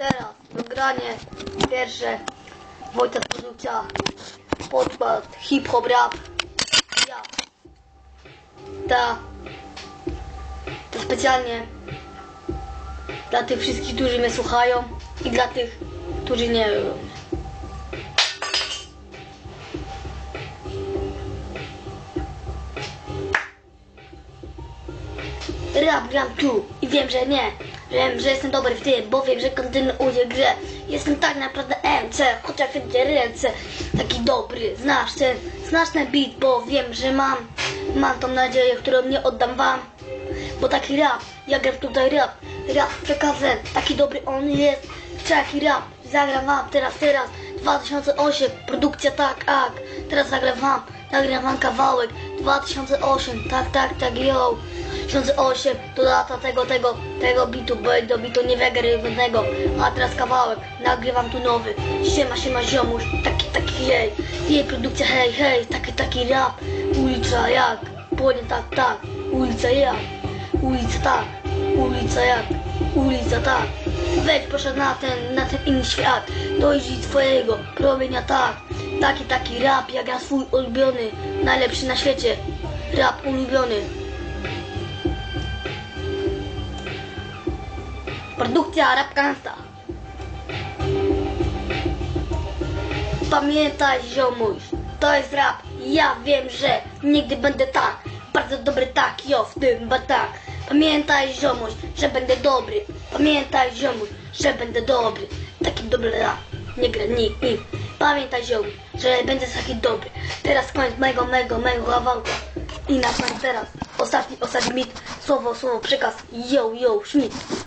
teraz nagranie pierwsze Wojtek Produkcja podkład hip hop rap. Ja. Ta. To specjalnie dla tych wszystkich, którzy mnie słuchają i dla tych, którzy nie lubią Rap gram tu i wiem, że nie. Wiem, że jestem dobry w tym, bo wiem, że kontynuuję grę. Jestem tak naprawdę MC, chociaż widzę ręce. Taki dobry, znasz ten, znasz ten beat, bo wiem, że mam, mam tą nadzieję, którą nie oddam wam. Bo taki rap, ja gram tutaj rap, rap przekazem, taki dobry on jest. Taki rap, zagram wam teraz, teraz, 2008, produkcja tak, tak, teraz zagram wam, nagram wam kawałek, 2008, tak, tak, tak, yo. 2008 to data tego, tego, tego bitu, bo do bitu nie wygrywnego, a teraz kawałek, nagrywam tu nowy, siema, siema, ziomuś, taki, taki hej, jej produkcja, hej, hej, taki, taki rap, ulica jak, płonie tak, tak, ulica jak, ulica tak, ulica jak, ulica tak, wejdź proszę na ten, na ten inny świat, dojrzyj twojego promienia tak, taki, taki rap, jak ja swój ulubiony, najlepszy na świecie, rap ulubiony. Produkcja Rap Gangsta. Pamiętaj ziomuś, to jest rap. Ja wiem, że nigdy będę tak. Bardzo dobry tak, jo, w tym, bo tak. Pamiętaj ziomuś, że będę dobry. Pamiętaj ziomuś, że będę dobry. Taki dobry rap. Nie gra nikt, nikt. Pamiętaj ziomuś, że będę taki dobry. Teraz koniec mego, mego, mego kawałka. I na koniec teraz. Ostatni, ostatni mit. Słowo, słowo, przekaz. Yo, yo, Schmidt.